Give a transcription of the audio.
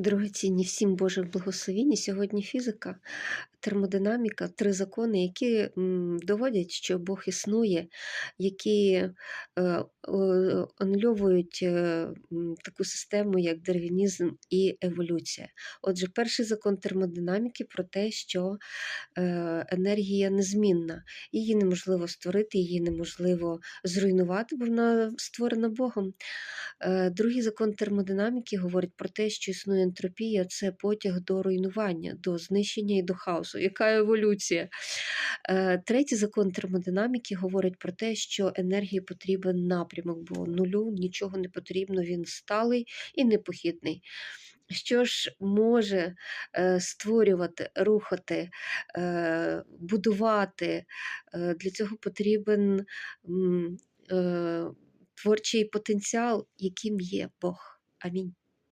Дорогоцінні всім Божих благословінь. Сьогодні фізика, термодинаміка, три закони, які доводять, що Бог існує, які е, анульовують е, таку систему, як дарвінізм і еволюція. Отже, перший закон термодинаміки про те, що е, енергія незмінна, її неможливо створити, її неможливо зруйнувати, бо вона створена Богом. Другий закон термодинаміки говорить про те, що існує ентропія це потяг до руйнування, до знищення і до хаосу. Яка еволюція? Е, Третій закон термодинаміки говорить про те, що енергії потрібен напрямок, бо нулю нічого не потрібно, він сталий і непохитний. Що ж може е, створювати, рухати, е, будувати? Для цього потрібен творчий потенціал, яким є Бог. Амінь.